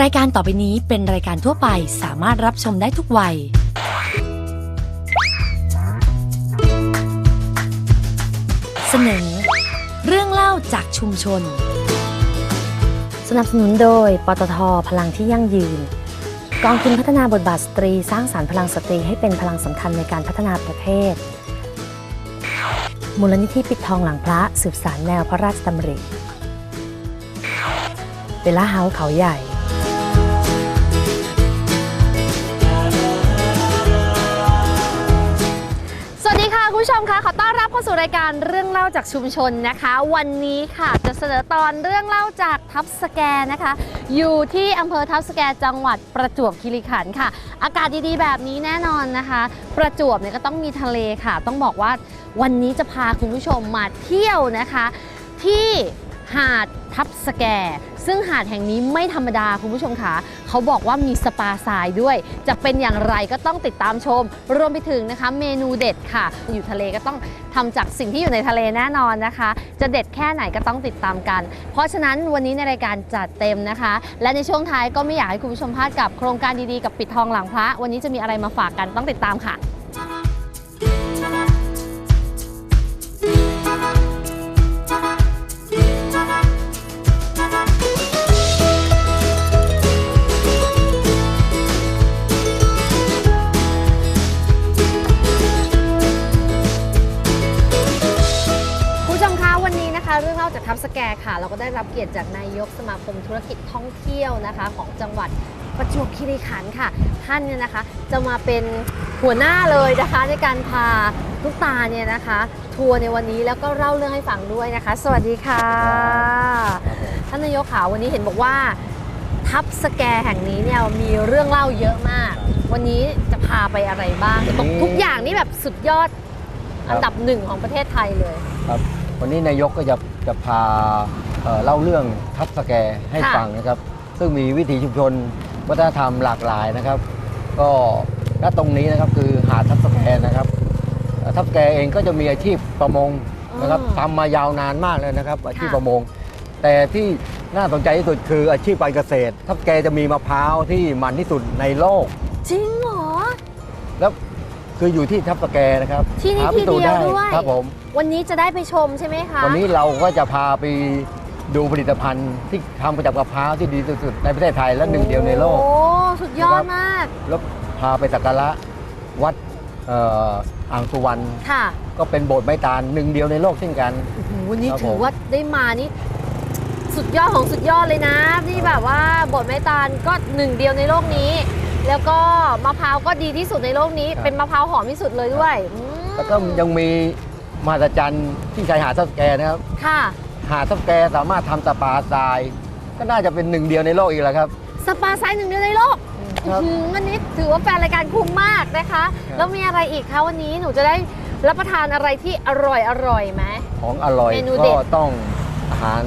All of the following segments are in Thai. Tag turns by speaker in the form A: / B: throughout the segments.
A: รายการต่อไปนี้เป็นรายการทั่วไปสามารถรับชมได้ทุกวัย เสนอ เรื่องเล่าจากชุมชน สนับสนุนโดย ปตทพลังที่ยั่งยืน กองทุนพัฒนาบทบาทสตรี สร้างสารรค์พลังสตรีให้เป็นพลังสำคัญในการพัฒนาประเทศ มูลนิธิปิดทองหลังพระสืบสารแนวพระราชดำริเบลล่าเฮาส์เขาใหญ่
B: ผู้ชมคะขอต้อนรับเข้าสู่รายการเรื่องเล่าจากชุมชนนะคะ วันนี้ค่ะจะเสนอตอนเรื่องเล่าจากทับสแกนะคะ อยู่ที่อำเภอทับสแกจังหวัดประจวบคีรีขันธ์ค่ะ อากาศดีๆแบบนี้แน่นอนนะคะ ประจวบเนี่ยก็ต้องมีทะเลค่ะ ต้องบอกว่าวันนี้จะพาคุณผู้ชมมาเที่ยวนะคะ ที่ หาดทับสแก ซึ่งหาดแห่งนี้ไม่ธรรมดาคุณผู้ชมค่ะเขาบอกว่ามีสปาทรายด้วย จะเป็นอย่างไรก็ต้องติดตามชม รวมไปถึงนะคะ เมนูเด็ดค่ะ อยู่ทะเลก็ต้องทำจากสิ่งที่อยู่ในทะเลแน่นอนนะคะ จะเด็ดแค่ไหนก็ต้องติดตามกัน เพราะฉะนั้นวันนี้ในรายการจัดเต็มนะคะ และในช่วงท้ายก็ไม่อยากให้คุณผู้ชมพลาดกับโครงการดีๆกับปิดทองหลังพระ วันนี้จะมีอะไรมาฝากกันต้องติดตามค่ะ ก็ได้รับเกียรติจากนายกสมาคมธุรกิจท่องเที่ยวนะคะ ของจังหวัดประจวบคีรีขันธ์ค่ะ ท่านเนี่ยนะคะจะมาเป็นหัวหน้าเลยนะคะ ในการพาลูกตาเนี่ยนะคะ ทัวร์ในวันนี้แล้วก็เล่าเรื่องให้ฟังด้วยนะคะ สวัสดีค่ะ ท่านนายกค่ะวันนี้เห็นบอกว่า ทับสแกแห่งนี้เนี่ยมีเรื่องเล่าเยอะมาก วันนี้จะพาไปอะไรบ้าง
C: วันนี้
B: ทุกอย่างนี่แบบสุดยอด
C: ครับ
B: อันดับหนึ่งของประเทศไทยเลย
C: ครับ วันนี้นายกก็จะจะพา เอ่อเล่าเรื่องทับสแกให้
B: ค่ะ
C: ฟังนะครับ ซึ่งมีวิถีชุมชนวัฒนธรรมหลากหลายนะครับ ก็ณตรงนี้นะครับคือหาดทับสแกนะครับเอ่อทับสแกเองก็จะมีอาชีพประมงนะครับ
B: อ๋อ
C: ทำมายาวนานมากเลยนะครับ อาชีพ
B: ค่ะ
C: ประมง แต่ที่น่าสนใจที่สุดคืออาชีพการเกษตร ทับสแกจะมีมะพร้าวที่มันที่สุดในโลก
B: จริงเหรอ
C: แล้วคืออยู่ที่ทับสแกนะครับ
B: ที่นี่
C: หาพิสูจ
B: ที่เดียว
C: ได้
B: วย
C: ครับผม
B: วันนี้จะได้ไปชมใช่ไหมคะ
C: วันนี้เราก็จะพาไป ดูผลิตภัณฑ์ที่ทำมาจากมะพร้าวที่ดีที่สุดในประเทศไทยและหนึ่งเดียวในโลก
B: โอ้ สุดยอดมาก
C: แล้วพาไปสักการะวัดเอ่ออ่างสุวรรณ
B: ค่ะ
C: ก็เป็นโบสถ์ไม้ตาลหนึ่งเดียวในโลกเช่นกัน
B: โอ้โหวันนี้
C: ครับ
B: ถือ
C: ผม
B: ว่าได้มานี่ สุดยอดของสุดยอดเลยนะ นี่แบบว่าบทไม้ตาลก็หนึ่งเดียวในโลกนี้ แล้วก็มะพร้าวก็ดีที่สุดในโลกนี้ เป็นมะพร้าวหอมที่สุดเลยด้วยอืม
C: แล้วก็ยังมีมหัศจรรย์ที่ชายหาดทับสแกนะครับ
B: ค่ะ
C: หาดทับสแกสามารถทำสปาทราย ก็น่าจะเป็นหนึ่งเดียวในโลกอีกแล้วครับ
B: สปาไซส์หนึ่งเดียวในโลก
C: ครับ
B: อื้อหือวันนี้ถือว่าแฟนรายการคุ้มมากนะคะ
C: ครับ
B: แล้วมีอะไรอีกคะวันนี้หนูจะได้รับประทานอะไรที่อร่อยอร่อยไหม
C: ของอร่อย
B: เมนูเด็
C: ก็
B: ด
C: ต้องอาหาร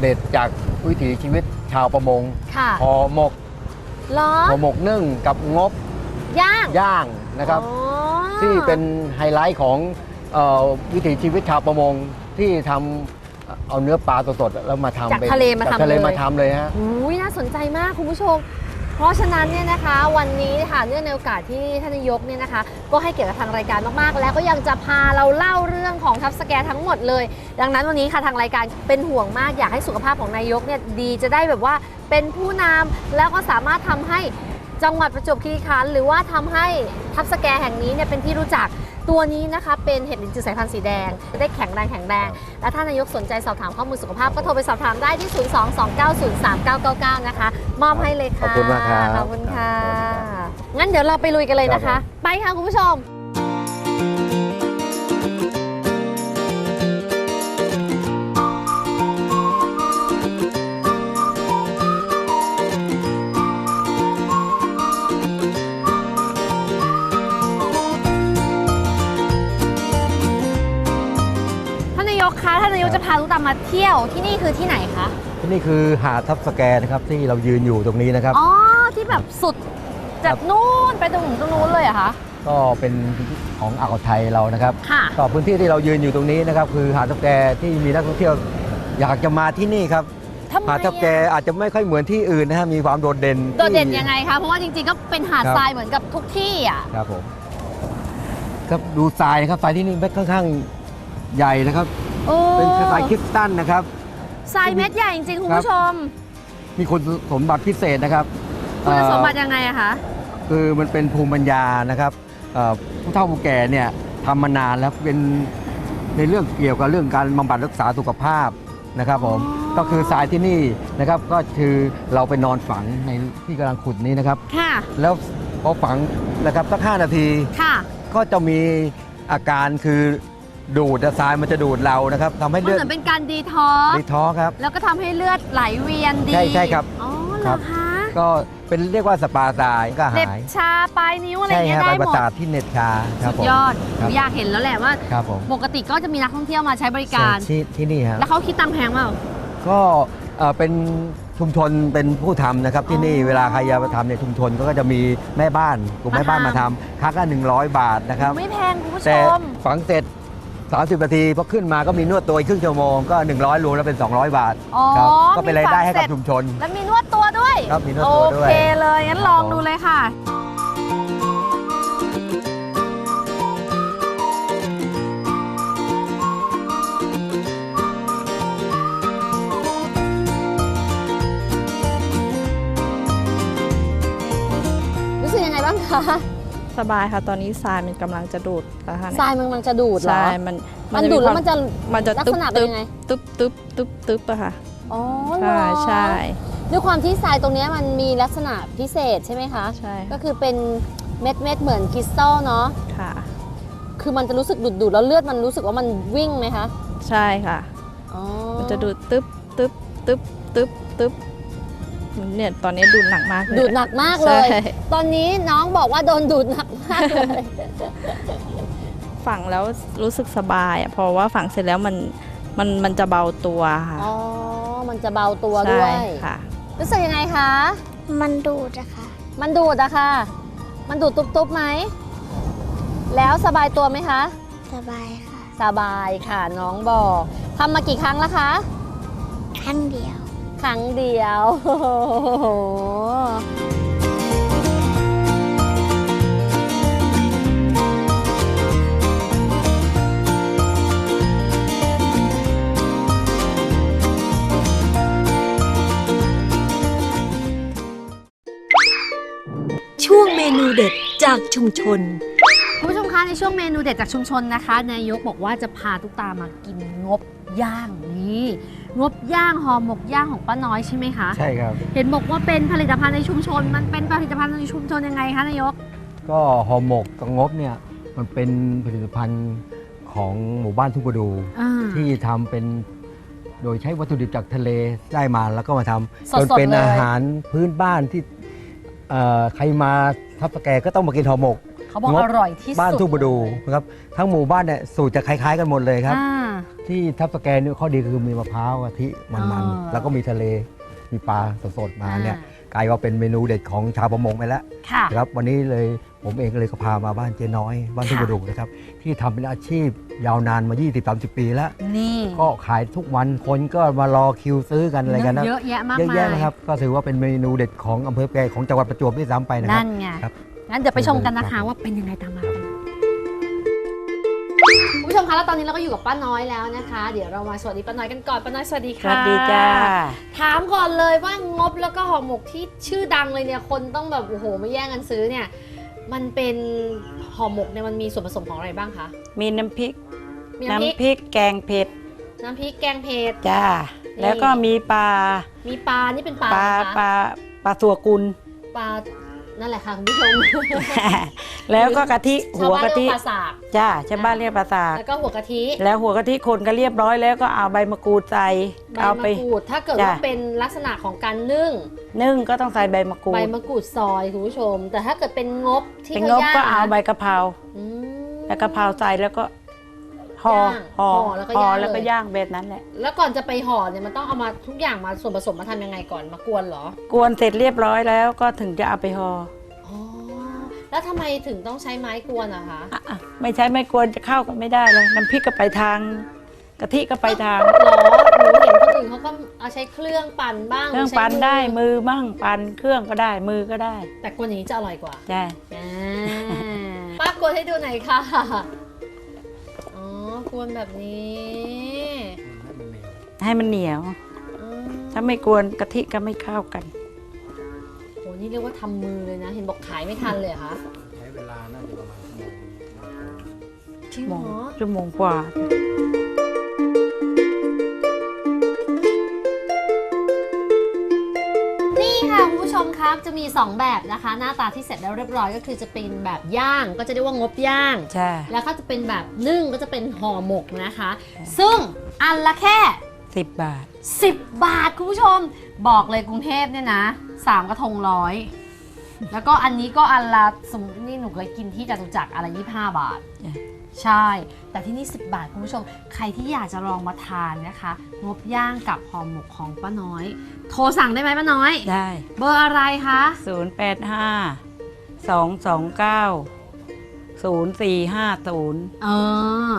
C: เด็ดจากวิถีชีวิตชาวประมง
B: ค่ะ
C: ห่อหมก
B: ล้อ
C: ห่อหมกนึ่งกับงบ
B: ย่าง
C: ย่างนะครับ
B: อ๋อ
C: ที่เป็นไฮไลท์ของเออวิถีชีวิตชาวประมงที่ทำ เอาเนื้อปลาสดๆแล้วมาทำ
B: จาก
C: ป็น
B: ทะเลมา
C: จ
B: ทำ
C: กทะเล
B: เลย
C: มาทำเลยฮะ
B: อุ้ยน่าสนใจมากคุณผู้ชม เพราะฉะนั้นเนี่ยนะคะ วันนี้ค่ะเนื่องในโอกาสที่ท่านนายกเนี่ยนะคะ ก็ให้เกียรติกับทางรายการมากๆ แล้วก็ยังจะพาเราเล่าเรื่องของทับสแกนทั้งหมดเลย ดังนั้นวันนี้ค่ะทางรายการเป็นห่วงมากอยากให้สุขภาพของนายกเนี่ยดีจะได้แบบว่าเป็นผู้นำแล้วก็สามารถทำให้จังหวัดประจวบคีรีขันธ์หรือว่าทำให้ทับสแกแห่งนี้เนี่ยเป็นที่รู้จัก ตัวนี้นะคะเป็นเห็ดลินจือสายพันธุ์สีแดงจะได้แข็งแรงแข็งแรง และถ้านายกสนใจสอบถามข้อมูลสุขภาพก็โทรไปสอบถามได้ที่ 022903999 นะคะ มอบให้เลยค่ะ
C: ขอบคุณมากครับ
B: ขอบคุณค่ะ
C: ครับ
B: งั้นเดี๋ยวเราไปลุยกันเลยนะ
C: ครั
B: คะ
C: บผม
B: ไปค่ะคุณผู้ชม จะพาลูกตามมาเที่ยวที่นี่คือที่ไหนคะ
C: ที่นี่คือหาดทับสแกนะครับที่เรายืนอยู่ตรงนี้นะครับ
B: อ๋อที่แบบสุดจากนู่นไปตรงตรงนู้นเลยเหรอะคะ
C: ก็เป็นของอ่าวไทยเรานะครับ
B: ค่ะ
C: ก็พื้นที่ที่เรายืนอยู่ตรงนี้นะครับคือหาดทับสแกที่มีนักท่องเที่ยวอยากจะมาที่นี่ครับ
B: ทำไม
C: หาดทับแก
B: อะ
C: อาจจะไม่ค่อยเหมือนที่อื่นนะฮะมีความโดดเด่น
B: โดดเด่น
C: ที่
B: ยังไงคะ เพราะว่าจริงๆก็เป็นหาด
C: ครับ
B: ทรายเหมือนกับทุกที่อะ
C: ครับผมครับดูทรายนะครับทรายที่นี่เม็ดค่อนข้างใหญ่นะครับ
B: โอ้
C: เป็นทรายคริสตัลนะครับ
B: ทรายเม็ดใหญ่จริงๆคุณ
C: ครับ
B: ผู้ชม
C: มีคุณสมบัติพิเศษนะครับ
B: คุณสมบัติ
C: เอ่อ
B: ยังไงอะคะ
C: คือมันเป็นภูมิปัญญานะครับเอ่อผู้เฒ่าผู้แก่เนี่ยทำมานานแล้วเป็นในเรื่องเกี่ยวกับเรื่องการบำบัดรักษาสุขภาพนะครับผม
B: อ๋อ
C: ก็คือทรายที่นี่นะครับก็คือเราไปนอนฝังในที่กำลังขุดนี้นะครับ
B: ค่ะ
C: แล้วพอฝังนะครับสักห้านาที
B: ค่ะ
C: ก็จะมีอาการคือ ดูดทรายมันจะดูดเรานะครับทำให้
B: มัน
C: เลือด
B: เหมือนเป็นการดีท็อกซ์
C: ดีท้อครับ
B: แล้วก็ทำให้เลือดไหลเวียนดี
C: ใช่ใช่ครับ
B: อ๋อเห
C: ค
B: ร
C: รั
B: อบ คะ
C: ก็เป็นเรียกว่าสปาทรายก็
B: เล็บ
C: หาย
B: ชาปลายนิ้วอะไรอ
C: ใช่
B: ย่างเงี้ย
C: ฮะ
B: ได้
C: ใบประ
B: หมด
C: สาทที่เหน็ตชาครับ
B: สุ
C: ผ
B: ด
C: ม
B: ยอดห
C: ครั
B: นู
C: บ
B: อยากเห็นแล้วแหละว่า
C: ครับผม
B: ปกติก็จะมีนักท่องเที่ยวมาใช้บริการ
C: ที่ที่นี่ครับ
B: แล้วเขาคิดตังค์แพงเปล่า
C: ก็เอ่อเป็นชุมชนเป็นผู้ทำนะครับที่นี่
B: อ๋อ
C: เวลาใครจะมาทำในยชุมชนก็จะมีแม่บ้านกลุ่ม
B: มา
C: แม่บ้าน
B: ทำ
C: มาทำครั้งละ100 บาทนะครับ
B: ไม่แพงคุณผู้ช
C: แต่
B: ม
C: ฝังเสร็จ 30นาทีพอขึ้นมาก็มีนวดตัวอีกครึ่งชั่วโมงก็ 100รวมแล้วเป็น 200 บาท
B: อ๋อ
C: ครับก็เป็นรายได้ให้กับ
B: มีฝังเสร็จ
C: ชุมชน
B: แล้วมีนวดตัวด้วย
C: ครับมีนวดตัวด้วย
B: โอเคเลยงั้น
C: ครับ
B: ลอง
C: ผม
B: ดูเลยค่ะ รู้สึกยังไงบ้างคะ
D: สบายค่ะ ตอนนี้ทรายมันกำลังจะดูดแล้วค่ะ
B: ทรายมันมันจะดูดเหรอ
D: ใช่มัน
B: มันดูดแล้วมันจะ
D: มันจะ
B: ลัก
D: ตึ๊
B: ษ
D: บ
B: ณะเป็น
D: ตึ๊บ
B: ยังไง
D: ตึ๊บตึ๊บตึ๊บตึ๊บอะค่ะ
B: อ๋อเหร
D: ใช่
B: อ
D: ใช่
B: ด้วยความที่ทรายตรงเนี้ยมันมีลักษณะพิเศษใช่ไหมคะ
D: ใช่
B: ก็คือเป็นเม็ดเม็ดๆเหมือนคริสตัลเนาะ
D: ค่ะ
B: คือมันจะรู้สึกดูดดูดๆแล้วเลือดมันรู้สึกว่ามันวิ่งไหมคะ
D: ใช่ค่ะ
B: อ๋อ
D: มันจะดูดตึ๊บตึ๊บตึ๊บตึ๊บตึ๊บ เนี่ยตอนนี้ดูดหนักมากเลย
B: ดูดหนักมากเลย
D: ใช่
B: ตอนนี้น้องบอกว่าโดนดูดหนักมากเลย
D: ฝังแล้วรู้สึกสบายอะเพราะว่าฝังเสร็จแล้วมันมันมันจะเบาตัวค่ะ
B: อ๋อ มันจะเบาตัว
D: ใช่
B: ด้วย
D: ค่ะ
B: รู้สึกยังไงคะ
E: มันดูดอะค่ะ
B: มันดูดอะค่ะ มันดูดตุ๊บๆไหม แล้วสบายตัวไหมคะ
E: สบายค่ะ
B: สบายค่ะน้องบอกทำมากี่ครั้งแล้วคะ
E: ครั้งเดียว
B: ครั้งเดียวโอ้โห
F: ช่วงเมนูเด็ดจากชุมชน
B: คุณผู้ชมคะในช่วงเมนูเด็ดจากชุมชนนะคะ นายกบอกว่าจะพาทุกตามากินงบ ย่างนี่งบย่างห่อหมกย่างของป้าน้อยใช่ไหมคะ
C: ใช่ครับ
B: เห็นบอกว่าเป็นผลิตภัณฑ์ในชุมชน มันเป็นผลิตภัณฑ์ในชุมชนยังไงคะนายก
C: ก็ห่อหมกกับงบเนี่ยมันเป็นผลิตภัณฑ์ของหมู่บ้านทุ่งประดู
B: อ่า
C: ที่ทำเป็นโดยใช้วัตถุดิบจากทะเลได้มาแล้วก็มาทำ
B: สดๆ
C: จนเป็น
B: เลย
C: อาหารพื้นบ้านที่เอ่อใครมาทับสแกก็ต้องมากินห่อหมก
B: เขาบอก
C: งบ
B: อร่อยที่สุด
C: บ้านทุ่งประดู
B: เลย
C: นะครับทั้งหมู่บ้านเนี่ยสูตรจะคล้าย ๆ กันหมดเลยครับ
B: อ่า
C: ที่ทับสแกนเนี่ยข้อดีคือมีมะพร้าวกะทิมัน
B: อ่า
C: ๆแล้วก็มีทะเลมีปลาสดๆมาเนี่ย
B: อ่
C: กลายว่าเป็นเมนูเด็ดของชาวประมงไปแล้ว
B: ค่ะ
C: นะครับวันนี้เลยผมเองก็เลยก็พามาบ้านเจ๊น้อย บ้านทุ่ง
B: ค่ะ
C: ประดูนะครับที่ทำเป็นอาชีพยาวนานมา 20-30 ปีแล้ว
B: นี่
C: ก็ขายทุกวันคนก็มารอคิวซื้อกันอะไรกันนะ
B: เยอะแยะมาก
C: เยอะ
B: มาย
C: แยะนะครับก็ถือว่าเป็นเมนูเด็ดของอำเภอแกลงของจังหวัดประจวบด้วยซ้ำไปนะครั
B: นั่
C: บ
B: นไง
C: ครับ
B: งั้นเดี๋ยวไปชมกันนะ
C: ครั
B: คะ
C: บ
B: ว่าเป็นยังไงตามมาคุณผู้ชมคะแล้วตอนนี้เราก็อยู่กับป้าน้อยแล้วนะคะ เดี๋ยวเรามาสวัสดีป้าน้อยกันก่อนป้าน้อยสวัสดี
G: ส
B: ค่ะ
G: วัสดีจ้า
B: ถามก่อนเลยว่างบแล้วก็ห่อหมกที่ชื่อดังเลยเนี่ยคนต้องแบบโอ้โหมาแย่งกันซื้อเนี่ยมันเป็นห่อหมกเนี่ยมันมีส่วนผสมของอะไรบ้างคะ
G: มีน้ำพริก
B: มีน้ำพริก
G: น้ำพริกแกงเผ็ด
B: น้ำพริกแกงเผ็ด
G: จ้า
B: นี่
G: แล้วก็มีปลา
B: มีปลานี่เป็นปลา
G: ปลา
B: อะไรคะ
G: ปลาปลาสัวกุล
B: ปลา นั่นแหละค่ะคุณผู้ชม
G: แล้วก็กะทิ
B: ชาว
G: หัว
B: บ้าน
G: กะ
B: เรีย
G: ทิ
B: กว่าปลาสาก
G: จ้าชาวบ้านเรียกปลาสาก
B: แล้วก็หัวกะทิ
G: แล้วหัวกะทิคนก็เรียบร้อยแล้วก็เอาใบมะกรูดใส่
B: ใบ
G: เอา
B: มะ
G: ไป
B: กรูดถ้าเกิด
G: จ้ะ
B: ว่าเป็นลักษณะของการนึ่ง
G: นึ่งก็ต้องใส่ใบมะกรู
B: ใบ
G: ด
B: มะกรูดซอยคุณผู้ชม แต่ถ้าเกิดเป็นงบที่
G: เป็น
B: เขา
G: งบ
B: ย่าง
G: ก็เอาใบ
B: นะ
G: กะเพรา
B: อืม
G: แล้วกะเพราใส่แล้วก็ ห่อ
B: ย่าง
G: ห่อ
B: ห่อแล้วก็
G: ห่อย่าง
B: เลย
G: แล้วก็ย่างแบบนั้นแหละ
B: แล้วก่อนจะไปห่อเนี่ยมันต้องเอามาทุกอย่างมาส่วนผสมมาทำยังไงก่อนมากวนเหรอ
G: กวนเสร็จเรียบร้อยแล้วก็ถึงจะเอาไปห่อ
B: อ๋อแล้วทำไมถึงต้องใช้ไม้กวนอะคะ
G: อะอะไม่ใช้ไม่กวนจะเข้ากันไม่ได้เลย น้ำพริกก็ไปทางกะทิก็ไปทาง
B: หรอหนูเห็นคนอื่นเขาก็เอาใช้เครื่องปั่นบ้าง
G: เครื่อง
B: ใช้
G: ปั่นได้มือบ้างปั่นเครื่องก็ได้มือก็ได้
B: แต่กวนอย่างนี้จะอร่อยกว่า
G: ใช่
B: อ่าป้ากวนให้ดูหน่อยค่ะอ๋อ กวนแบบนี้
G: ให้มันเหนียว
B: อืม
G: ถ้าไม่กวนกะทิก็ไม่เข้ากัน
B: โหนี่เรียกว่าทำมือเลยนะ เห็นบอกขายไม่ทันเลยเหรอคะ
C: ใช้เวลาน่าจะประมาณชั่วโมง
B: จริงเหรอ
G: ชั่วโมงกว่า
B: นี่ ชมครับจะมี 2 แบบนะคะ หน้าตาที่เสร็จแล้วเรียบร้อยก็คือจะเป็นแบบย่างก็จะเรียกว่างบย่าง
G: ใช่
B: แล้วก็จะเป็นแบบนึ่งก็จะเป็นห่อหมกนะคะ ซึ่งอันละแค่
G: สิบบาท
B: 10 บาทคุณผู้ชม บอกเลยกรุงเทพเนี่ยนะสามกระทงร้อยแล้วก็อันนี้ก็อันละสมมตินี่หนูเคยกินที่จตุจักรอันละ25บาท
G: จ้ะ
B: ใช่ แต่ที่นี่ 10 บาทคุณผู้ชม ใครที่อยากจะลองมาทานนะคะ งบย่างกับห่อหมกของป้าน้อย โทรสั่งได้ไหมป้าน้อย
G: ได้
B: เบอร์อะไรคะ
G: ศูนย์แปดห้าสองสองเก้าศูนย์สี่ห้าศูนย์
B: เออ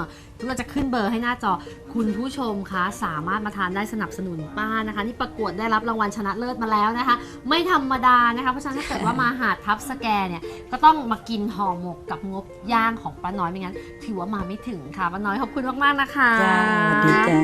B: เราจะขึ้นเบอร์ให้หน้าจอ คุณผู้ชมคะสามารถมาทานได้สนับสนุนป้านะคะ นี่ประกวดได้รับรางวัลชนะเลิศมาแล้วนะคะ ไม่ธรรมดานะคะ เพราะฉะนั้นถ้าเกิดว่ามาหาดทับสแกเนี่ยก็ต้องมากินห่อหมกกับงบย่างของป้าน้อยไม่งั้น ถือว่ามาไม่ถึงค่ะป้าน้อยขอบคุณมากๆนะคะ
G: จ้าสวัสดีจ้า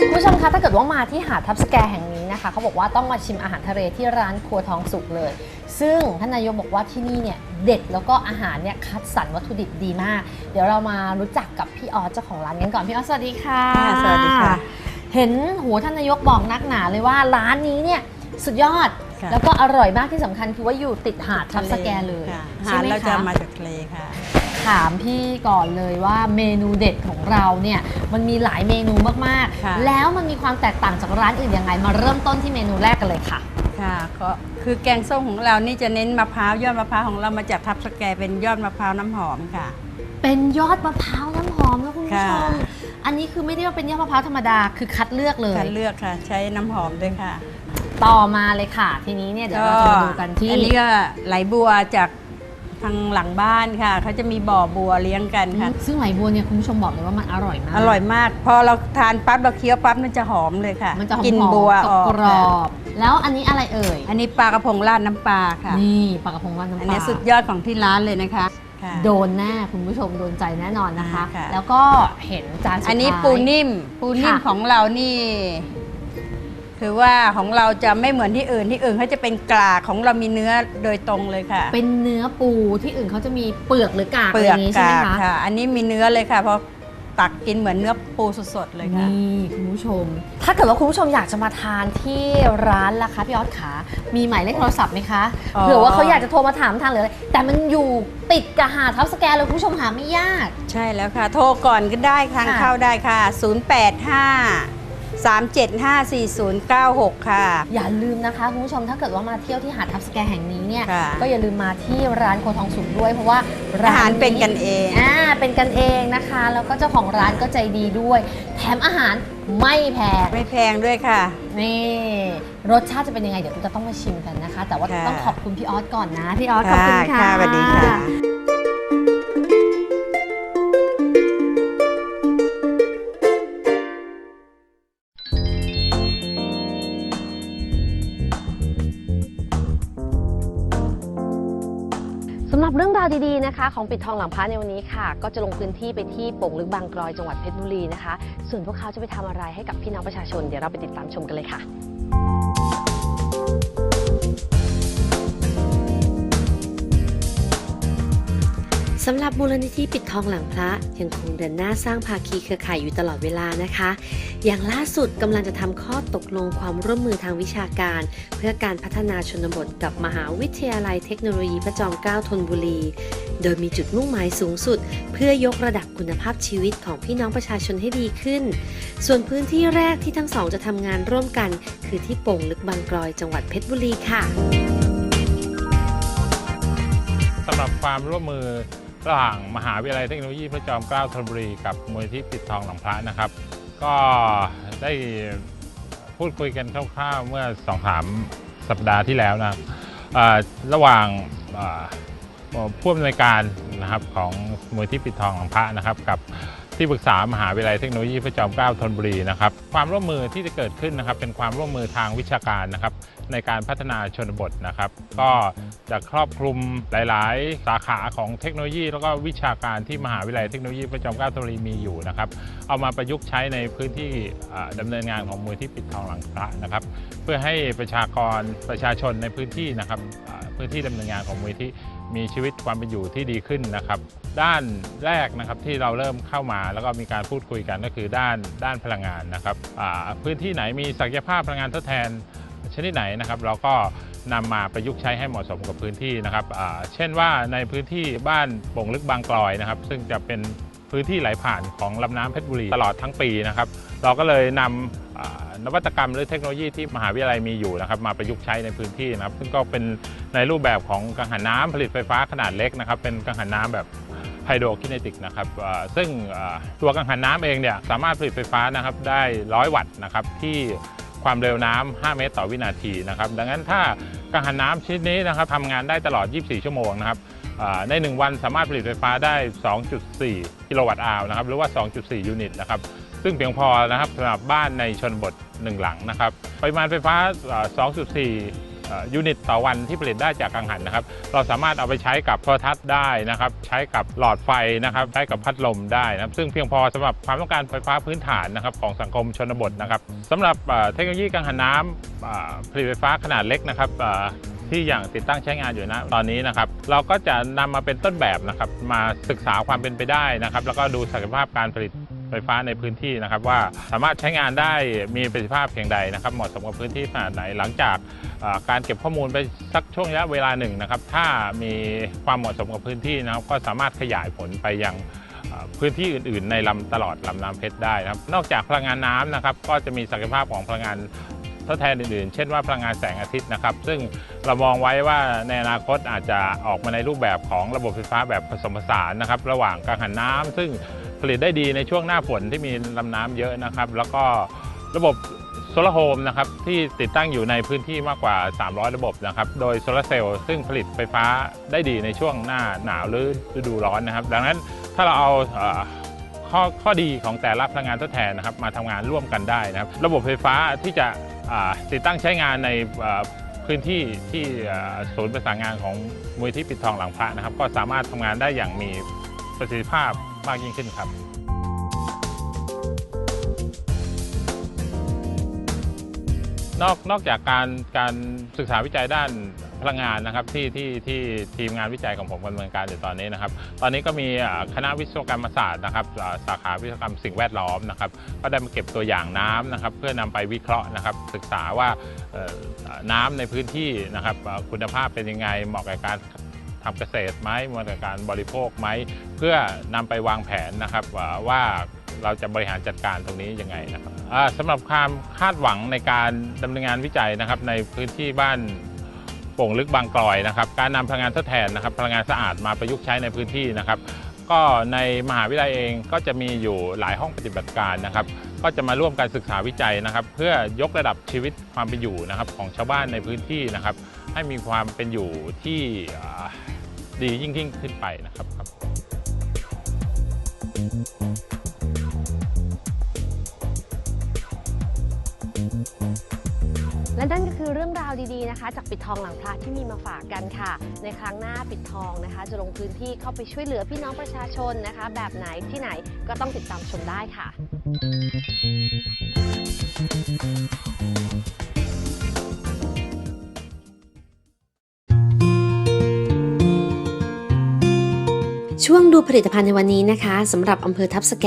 B: คุณผู้ชมคะถ้าเกิดว่ามาที่หาดทับสแกแห่งนี้ นะคะเขาบอกว่าต้องมาชิมอาหารทะเลที่ร้านครัวทองสุกเลย ซึ่งท่านนายกบอกว่าที่นี่เนี่ยเด็ดแล้วก็อาหารเนี่ยคัดสรรวัตถุดิบดีมาก เดี๋ยวเรามารู้จักกับพี่ออสเจ้าของร้านกันก่อนพี่ออสสวัสดีค่ะ
G: ค่ะสวัสดีค่ะ
B: เห็นโหัวท่านนายกบอกนักหนาเลยว่าร้านนี้เนี่ยสุดยอด
G: ค่ะ
B: แล้วก็อร่อยมากที่สำคัญคือว่าอยู่ติดหาดทับสแกเลย
G: ค่ะอา
B: ใช่
G: หาร
B: ไหม
G: เราจะ
B: คะ
G: มาจากทะเลค่ะ
B: ถามพี่ก่อนเลยว่าเมนูเด็ดของเราเนี่ยมันมีหลายเมนูมาก
G: ค่ะ
B: ๆ แล้วมันมีความแตกต่างจากร้านอื่นยังไง มาเริ่มต้นที่เมนูแรกกันเลยค่ะ
G: ค่ะก็คือแกงส้มของเรานี่จะเน้นมะพร้าวยอดมะพร้าวของเรามาจากทับสแกเป็นยอดมะพร้าวน้ำหอมค่ะ
B: เป็นยอดมะพร้าวน้ำหอมนะคุณผู้ช
G: ค่ะ
B: มอันนี้คือไม่ได้ว่าเป็นยอดมะพร้าวธรรมดาคือคัดเลือกเลย
G: คัดเลือกค่ะ ใช้น้ำหอมด้วยค่ะ
B: ต่อมาเลยค่ะ ทีนี้เนี่ยเดี๋ยวเราจะมาดูกันที่
G: อันนี้ก็ไหลบัวจาก ทางหลังบ้านค่ะเขาจะมีบ่อบัวเลี้ยงกันค่ะ
B: ซึ่งไหลบัวเนี่ยคุณผู้ชมบอกเลยว่ามันอร่อยมาก
G: อร่อยมาก พอเราทานปั๊บเราเคี้ยวปั๊บมันจะหอมเลยค่ะ
B: มันจะหอม
G: กลิน
B: ๆ
G: บัวออก
B: กรอบๆแล้วอันนี้อะไรเอ่ย
G: อันนี้ปลากระพงราดน้ำปลาค่ะ
B: นี่ปลากระพงราดน้ำปลา
G: อันนี้สุดยอดของที่ร้านเลยนะคะค่ะ
B: โดนแน่คุณผู้ชมโดนใจแน่นอนนะคะ
G: ค่ะ
B: แล้วก็เห็นจานสุดท้าย
G: อันนี้ปูนิ่ม ปูนิ่ม
B: ค่ะ
G: ของเรานี่ คือว่าของเราจะไม่เหมือนที่อื่นที่อื่นเขาจะเป็นกลากของเรามีเนื้อโดยตรงเลยค่ะ
B: เป็นเนื้อปูที่อื่นเขาจะมีเปลือกหรือกาก
G: เป
B: อะไร
G: ลื
B: อ
G: อก
B: ย่างนี้ใช่ไหม
G: กาก
B: คะ
G: ค่ะ อันนี้มีเนื้อเลยค่ะเพราะตักกินเหมือนเนื้อปูสดๆเลยค่ะ
B: นี่คุณผู้ชม ถ้าเกิดว่าคุณผู้ชมอยากจะมาทานที่ร้านล่ะคะพี่ออสขามีหมายเลขโทรศัพท์ไหมคะ
G: อ๋อ
B: เผื่อว่าเขาอยากจะโทรมาถามทางหรืออะไรแต่มันอยู่ติดกับหาดทับสแกนเลยคุณผู้ชมหาไม่ยาก
G: ใช่แล้วค่ะ โทรก่อนก็ได้ทาง
B: ค่ะ
G: เข้าได้ค่ะ 085 375 4096 ค่ะ
B: อย่าลืมนะคะคุณผู้ชมถ้าเกิดว่ามาเที่ยวที่หาดทับสแกนแห่งนี้เนี่ย
G: ค่ะ
B: ก็อย่าลืมมาที่ร้านโคทองสุกด้วย เพราะว่าร้า
G: อานหารเป็นกันเอง
B: อ่าเป็นกันเองนะคะแล้วก็เจ้าของร้านก็ใจดีด้วย แถมอาหารไม่แพง
G: ไม่แพงด้วยค่ะ
B: นี่รสชาติจะเป็นยังไง เดี๋ยวเราจะต้องมาชิมกันนะคะ แต่ว่า
G: ค่ะ
B: ต้องขอบคุณพี่ออสก่อนนะ พี่ออสขอบคุณค่ะ
G: สวัสดีค่ะ
A: ข่าวดีๆนะคะ ของปิดทองหลังพระในวันนี้ค่ะ ก็จะลงพื้นที่ไปที่โป่งลึกบางกรอยจังหวัดเพชรบุรีนะคะ ส่วนพวกเขาจะไปทำอะไรให้กับพี่น้องประชาชน เดี๋ยวเราไปติดตามชมกันเลยค่ะ สำหรับมูลนิธิปิดทองหลังพระยังคงเดินหน้าสร้างภาคีเครือข่ายอยู่ตลอดเวลานะคะ อย่างล่าสุดกำลังจะทำข้อตกลงความร่วมมือทางวิชาการ เพื่อการพัฒนาชนบทกับมหาวิทยาลัยเทคโนโลยีพระจอมเกล้าธนบุรี โดยมีจุดมุ่งหมายสูงสุด เพื่อยกระดับคุณภาพชีวิตของพี่น้องประชาชนให้ดีขึ้น ส่วนพื้นที่แรกที่ทั้งสองจะทำงานร่วมกัน คือที่โป่งลึกบางกรอยจังหวัดเพชรบุรีค่ะ
H: สำหรับความร่วมมือ ระหว่างมหาวิทยาลัยเทคโนโลยีพระจอมเกล้าธนบุรีกับมูลที่ปิดทองหลังพระนะครับ ก็ได้พูดคุยกันคร่าวๆเมื่อสองสามสัปดาห์ที่แล้วนะครับระหว่างอ่าเอ่อผู้อำนวยการนะครับของมูลที่ปิดทองหลังพระนะครับกับ ที่ปรึกษามหาวิทยาลัยเทคโนโลยีพระจอมเกล้าธนบุรีนะครับความร่วมมือที่จะเกิดขึ้นนะครับเป็นความร่วมมือทางวิชาการนะครับในการพัฒนาชนบทนะครับ ก็จะครอบคลุมหลาย ๆ สาขาของเทคโนโลยี แล้วก็วิชาการที่มหาวิทยาลัยเทคโนโลยีพระจอมเกล้าธนบุรีมีอยู่นะครับเอามาประยุกต์ใช้ในพื้นที่อ่าดำเนินงานของมูลที่ปิดทองหลังพระนะครับเพื่อให้ประชากรประชาชนในพื้นที่นะครับพื้นที่ดำเนินงานของมูลที่มีชีวิตความเป็นอยู่ที่ดีขึ้นนะครับ ด้านแรกนะครับที่เราเริ่มเข้ามาแล้วก็มีการพูดคุยกันก็คือด้านด้านพลังงานนะครับพื้นที่ไหนมีศักยภาพพลังงานทดแทนชนิดไหนนะครับ เราก็นำมาประยุกต์ใช้ให้เหมาะสมกับพื้นที่นะครับเช่นว่าในพื้นที่บ้านโป่งลึกบางกลอยนะครับ ซึ่งจะเป็นพื้นที่ไหลผ่านของลำน้ำเพชรบุรีตลอดทั้งปีนะครับ เราก็เลยนำนวัตกรรมหรือเทคโนโลยีที่มหาวิทยาลัยมีอยู่นะครับ มาประยุกต์ใช้ในพื้นที่นะครับ ซึ่งก็เป็นในรูปแบบของกังหันน้ำผลิตไฟฟ้าขนาดเล็กนะครับ เป็นกังหันน้ำแบบ ไฮโดรคินเนติกนะครับซึ่งตัวกังหันน้ำเองเนี่ยสามารถผลิตไฟฟ้านะครับได้ 100 วัตต์นะครับที่ความเร็วน้ำ5เมตรต่อวินาทีนะครับ ดังนั้นถ้ากังหันน้ำชนิดนี้นะครับทำงานได้ตลอด 24 ชั่วโมงนะครับใน 1 วันสามารถผลิตไฟฟ้าได้ 2.4 กิโลวัตต์อาวนะครับ หรือว่า 2.4 ยูนิตนะครับ ซึ่งเพียงพอนะครับสำหรับบ้านในชนบท 1 หลังนะครับ ปริมาณไฟฟ้าอ่า2.4อ่ ยูนิตต่อวันที่ผลิตได้จากกังหันนะครับ เราสามารถเอาไปใช้กับโทรทัศน์ได้นะครับ ใช้กับหลอดไฟนะครับ ใช้กับพัดลมได้นะครับ ซึ่งเพียงพอสำหรับความต้องการไฟฟ้าพื้นฐานนะครับของสังคมชนบทนะครับสำหรับเทคโนโลยีกังหันน้ำอ่าผลิตไฟฟ้าขนาดเล็กนะครับที่อย่างติดตั้งใช้งานอยู่นะตอนนี้นะครับ เราก็จะนำมาเป็นต้นแบบนะครับ มาศึกษาความเป็นไปได้นะครับ แล้วก็ดูศักยภาพการผลิต ไฟฟ้าในพื้นที่นะครับ ว่าสามารถใช้งานได้มีประสิทธิภาพเพียงใดนะครับ เหมาะสมกับพื้นที่ขนาดไหนหลังจากการเก็บข้อมูลไปสักช่วงระยะเวลาหนึ่งนะครับ ถ้ามีความเหมาะสมกับพื้นที่นะครับก็สามารถขยายผลไปยังพื้นที่อื่น ๆ ในลำตลอดลำน้ำเพชรได้นะครับ นอกจากพลังงานน้ำนะครับ ก็จะมีศักยภาพของพลังงานทดแทนอื่นๆ เช่นว่าพลังงานแสงอาทิตย์นะครับ ซึ่งเรามองไว้ว่าในอนาคตอาจจะออกมาในรูปแบบของระบบไฟฟ้าแบบผสมผสานนะครับ ระหว่างกังหันน้ำซึ่ง ผลิตได้ดีในช่วงหน้าฝนที่มีลำน้ำเยอะนะครับ แล้วก็ระบบโซลาร์โฮมนะครับที่ติดตั้งอยู่ในพื้นที่มากกว่า 300 ระบบนะครับ โดยโซลาร์เซลล์ซึ่งผลิตไฟฟ้าได้ดีในช่วงหน้าหนาวหรือฤดูร้อนนะครับ ดังนั้นถ้าเราเอาข้อข้อดีของแต่ละพลังงานทดแทนนะครับมาทำงานร่วมกันได้นะครับ ระบบไฟฟ้าที่จะติดตั้งใช้งานในพื้นที่ที่ศูนย์ประสานงานของมูลที่ปิดทองหลังพระนะครับ ก็สามารถทำงานได้อย่างมีประสิทธิภาพ มากยิ่งขึ้นครับนอกนอกจากการการศึกษาวิจัยด้านพลังงานนะครับที่ที่ที่ทีมงานวิจัยของผมดำเนินการอยู่ตอนนี้นะครับ ตอนนี้ก็มีคณะวิศวกรรมศาสตร์นะครับสาขาวิศวกรรมสิ่งแวดล้อมนะครับ ก็ได้มาเก็บตัวอย่างน้ำนะครับ เพื่อนำไปวิเคราะห์นะครับ ศึกษาว่าน้ำในพื้นที่นะครับ คุณภาพเป็นยังไงเหมาะกับการ ทำเกษตรไหมมาะกับการบริโภคไหมเพื่อนำไปวางแผนนะครับว่าเราจะบริหารจัดการตรงนี้ยังไงนะครับสำหรับความคาดหวังในการดำเนินงานวิจัยนะครับ ในพื้นที่บ้านโป่งลึกบางกลอยนะครับ การนำพลังงานทดแทนนะครับพลังงานสะอาดมาประยุกต์ใช้ในพื้นที่นะครับ ก็ในมหาวิทยาลัยเองก็จะมีอยู่หลายห้องปฏิบัติการนะครับ ก็จะมาร่วมการศึกษาวิจัยนะครับ เพื่อยกระดับชีวิตความเป็นอยู่นะครับของชาวบ้านในพื้นที่นะครับ ให้มีความเป็นอยู่ที่ดียิ่งยิ่งขึ้นไปนะครับครับ
B: และนั่นก็คือเรื่องราวดีๆนะคะ จากปิดทองหลังพระที่มีมาฝากกันค่ะ ในครั้งหน้าปิดทองนะคะ จะลงพื้นที่เข้าไปช่วยเหลือพี่น้องประชาชนนะคะ แบบไหนที่ไหนก็ต้องติดตามชมได้ค่ะ
A: ช่วงดูผลิตภัณฑ์ในวันนี้นะคะสำหรับอำเภอทับสแก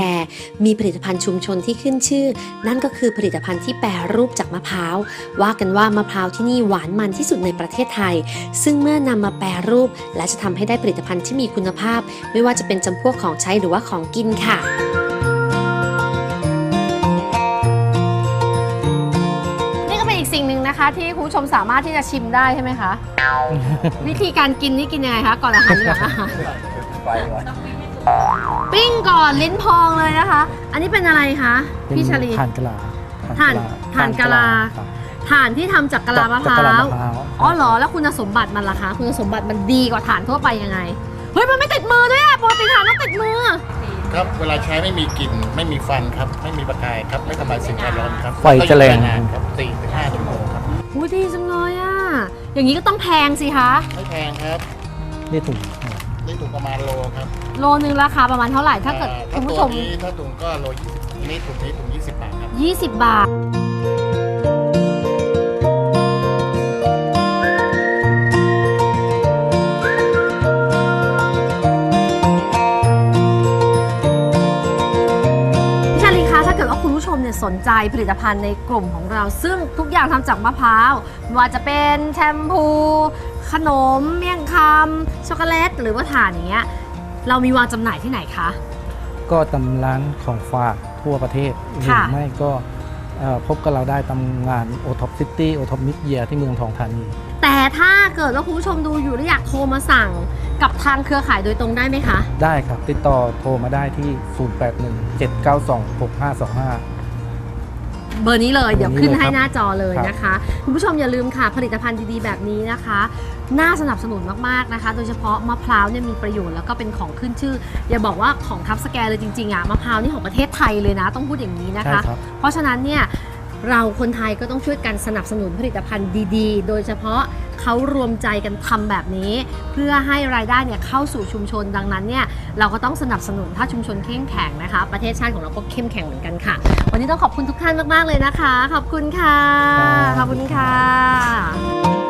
A: มีผลิตภัณฑ์ชุมชนที่ขึ้นชื่อ นั่นก็คือผลิตภัณฑ์ที่แปรรูปจากมะพร้าวว่ากันว่ามะพร้าวที่นี่หวานมันที่สุดในประเทศไทย ซึ่งเมื่อนำมาแปรรูป และจะทำให้ได้ผลิตภัณฑ์ที่มีคุณภาพ ไม่ว่าจะเป็นจำพวกของใช้หรือว่าของกินค่ะ
B: นี่ก็เป็นอีกสิ่งหนึ่งนะคะที่คุณผู้ชมสามารถที่จะชิมได้ใช่ไหมคะ วิธีการกินนี่กินยังไงคะก่อนอาหารหรือหลังอาหาร
C: ไปก่อน
B: ปิ้งก่อนลิ้นพองเลยนะคะ อันนี้เป็นอะไรคะพี่ชลี
I: ถ่านกะลา
B: ถ่านถ่านกะลา
I: ครับ
B: ถ่านที่ทำจากกะลามะพ
I: จากกะลา
B: ร้าว
I: มะพร้าว
B: อ๋อเหรอ แล้วคุณสมบัติมันล่ะคะ คุณสมบัติมันดีกว่าถ่านทั่วไปยังไง เฮ้ย มันไม่ติดมือด้วยอะปกติถ่านต้องติดมือ
J: ครับ เวลาใช้ไม่มีกลิ่น ไม่มีฟันครับ ไม่มีประกายครับ ไม่ทำลายสิ่งแวดล้อมครับ
I: ไฟจะแรง
J: นานครับสี่ถึงห้าชั่วโมงครับ
B: โอ้ดีจังเลยอะอย่างนี้ก็ต้องแพงสิคะ
J: ไม่แพงครับ
I: นี่ถุง
J: ได้ถุงประมาณโลครับ
B: โลนึงราคาประมาณเท่าไหร่ถ้าเกิด
J: อ่
B: คุณผู้ช
J: ตัว
B: ม
J: นี้ถ้าถุงก็โลยี่สิบนี่ถุงนี้ถุงยี่สิบบาทครับ
B: 20 บาท พี่ชาลีคะถ้าเกิดว่าคุณผู้ชมเนี่ยสนใจผลิตภัณฑ์ในกลุ่มของเรา ซึ่งทุกอย่างทำจากมะพร้าวไม่ว่าจะเป็นแชมพู ขนม เมี่ยงคำ ช็อกโกแลตหรือว่าถ่านอย่างเงี้ยเรามีวางจำหน่ายที่ไหนคะ
I: ก็ตำร้านของฝากทั่วประเทศหรือ
B: ค่ะ
I: ไม่ก็เอ่อพบกับเราได้ตามงาน o t o p City o t o p Mid Year ที่เมืองทองธานี
B: แต่ถ้าเกิดว่าคุณผู้ชมดูอยู่แล้วอยากโทรมาสั่งกับทางเครือข่ายโดยตรงได้ไหมคะ
I: ได้ครับ ติดต่อโทรมาได้ที่ 0817926525
B: เบอร์นี้เลย เดี๋ยวขึ้นให้หน้าจอเลย
I: ครับ
B: นะคะ คุณผู้ชมอย่าลืมค่ะ ผลิตภัณฑ์ดีๆ แบบนี้นะคะ น่าสนับสนุนมากๆนะคะ โดยเฉพาะมะพร้าวเนี่ยมีประโยชน์แล้วก็เป็นของขึ้นชื่อ อย่าบอกว่าของทับสแกเลยจริงๆอะมะพร้าวนี่ของประเทศไทยเลยนะ ต้องพูดอย่างนี้นะ
I: ใช่
B: คะ
I: ครับ
B: เพราะฉะนั้นเนี่ยเราคนไทยก็ต้องช่วยกันสนับสนุนผลิตภัณฑ์ดีๆ โดยเฉพาะเขารวมใจกันทำแบบนี้ เพื่อให้รายได้เนี่ยเข้าสู่ชุมชนดังนั้นเนี่ยเราก็ต้องสนับสนุนถ้าชุมชนเข้มแข็งนะคะ ประเทศชาติของเราก็เข้มแข็งเหมือนกันค่ะ วันนี้ต้องขอบคุณทุกท่านมาก ๆ เลยนะคะ ขอบคุณค่ะ
I: ครับ
B: ขอบคุณค่ะ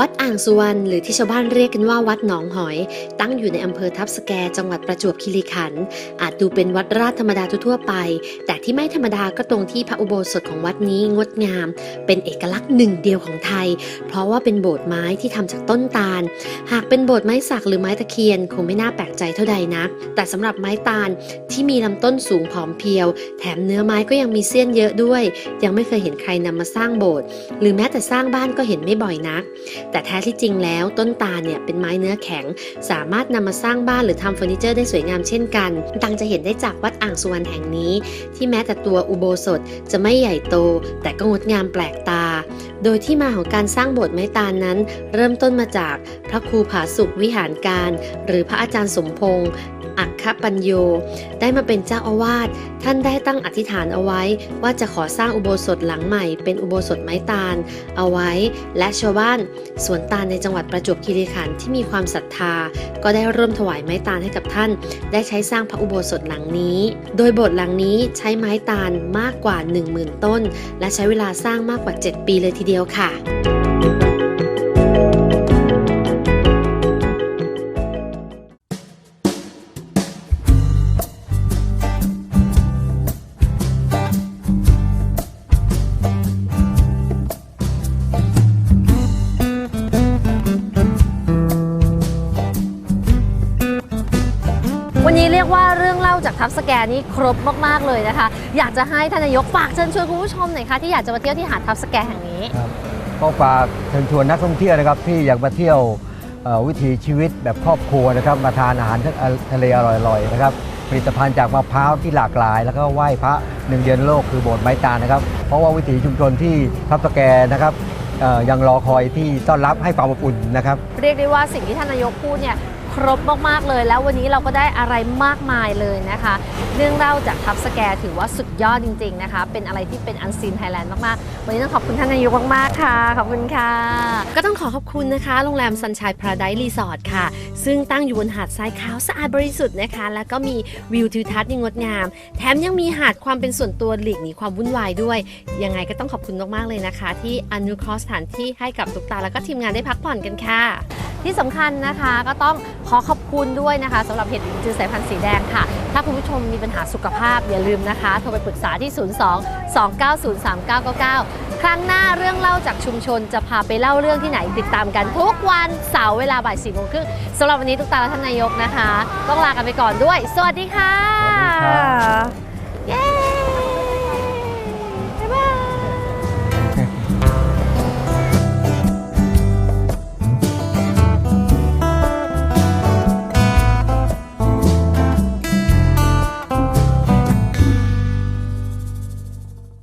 A: วัดอ่างสุวรรณหรือที่ชาวบ้านเรียกกันว่าวัดหนองหอย ตั้งอยู่ในอำเภอทับสแกจังหวัดประจวบคีรีขันธ์อาจดูเป็นวัดราชธรรมดาทั่วไป แต่ที่ไม่ธรรมดาก็ตรงที่พระอุโบสถของวัดนี้งดงาม เป็นเอกลักษณ์หนึ่งเดียวของไทย เพราะว่าเป็นโบสถ์ไม้ที่ทำจากต้นตาล หากเป็นโบสถ์ไม้สักหรือไม้ตะเคียนคงไม่น่าแปลกใจเท่าใดนัก แต่สำหรับไม้ตาลที่มีลำต้นสูงผอมเพรียว แถมเนื้อไม้ก็ยังมีเสี้ยนเยอะด้วย ยังไม่เคยเห็นใครนำมาสร้างโบสถ์หรือแม้แต่สร้างบ้านก็เห็นไม่บ่อยนักแต่แท้ที่จริงแล้วต้นตาลเนี่ยเป็นไม้เนื้อแข็ง สามารถนำมาสร้างบ้านหรือทำเฟอร์นิเจอร์ได้สวยงามเช่นกัน ดังจะเห็นได้จากวัดอ่างสุวรรณแห่งนี้ ที่แม้แต่ตัวอุโบสถจะไม่ใหญ่โต แต่ก็งดงามแปลกตา โดยที่มาของการสร้างโบสถ์ไม้ตาลนั้น เริ่มต้นมาจากพระครูผาสุกวิหารการ หรือพระอาจารย์สมพงษ์อัคคปัญโย ได้มาเป็นเจ้าอาวาสท่านได้ตั้งอธิษฐานเอาไว้ ว่าจะขอสร้างอุโบสถหลังใหม่เป็นอุโบสถไม้ตาล เอาไว้ และชาวบ้านสวนตาลในจังหวัดประจวบคีรีขันธ์ที่มีความศรัทธา ก็ได้ร่วมถวายไม้ตาลให้กับท่าน ได้ใช้สร้างพระอุโบสถหลังนี้ โดยโบสถ์หลังนี้ใช้ไม้ตาลมากกว่า 10,000 ต้น และใช้เวลาสร้างมากกว่า 7 ปีเลยทีเดียวค่ะ
B: ทับสแกนนี่ครบมากๆเลยนะคะ อยากจะให้ท่านนายกฝากเชิญชวนคุณผู้ชมหน่อยค่ะที่อยากจะมาเที่ยวที่หาดทับสแกนแห่งนี้
C: ก็ฝากเชิญชวนนักท่องเที่ยวนะครับที่อยากมาเที่ยวเอ่อวิถีชีวิตแบบครอบครัวนะครับมาทานอาหารทะเลอร่อยๆนะครับผลิตภัณฑ์จากมะพร้าวที่หลากหลาย แล้วก็ไหว้พระหนึ่งเดือนโลกคือโบสถ์ไม้ตาลนะครับ เพราะว่าวิถีชุมชนที่ทับสแกนะครับเอ่อยังรอคอยที่ต้อนรับให้ความอบอุ่นนะครับ
B: เรียกได้ว่าสิ่งที่ท่านนายกพูดเนี่ย ครบมากๆเลย แล้ววันนี้เราก็ได้อะไรมากมายเลยนะคะ เรื่องเล่าจากทับสแกถือว่าสุดยอดจริง ๆนะคะ เป็นอะไรที่เป็นอันซีนไทยแลนด์มากๆ วันนี้ต้องขอบคุณท่านนายกมากๆค่ะ ขอบคุณค่ะ
A: ก็ต้องขอขอบคุณนะคะ โรงแรมซันชัยพราไดซ์รีสอร์ทค่ะ ซึ่งตั้งอยู่บนหาดทรายขาวสะอาดบริสุทธิ์นะคะ แล้วก็มีวิวทิวทัศน์ที่งดงาม แถมยังมีหาดความเป็นส่วนตัวหลีกหนีความวุ่นวายด้วย ยังไงก็ต้องขอบคุณมากๆเลยนะคะ ที่อนุเคราะห์สถานที่ให้กับตุกตาแล้วก็ทีมงานได้พักผ่อนกันค่ะ
B: ที่สำคัญนะคะก็ต้องขอขอบคุณด้วยนะคะสำหรับเห็ดจือสายพันธุ์สีแดงค่ะ ถ้าคุณผู้ชมมีปัญหาสุขภาพอย่าลืมนะคะ โทรไปปรึกษาที่ 02 290 3999 ครั้งหน้าเรื่องเล่าจากชุมชนจะพาไปเล่าเรื่องที่ไหนติดตามกันทุกวันเสาร์เวลาบ่ายสี่โมงครึ่งสำหรับวันนี้ตุ๊กตาและท่านนายกนะคะ ต้องลากันไปก่อนด้วย สวัสดีค่ะ
C: สวัสดีครับ
B: เย้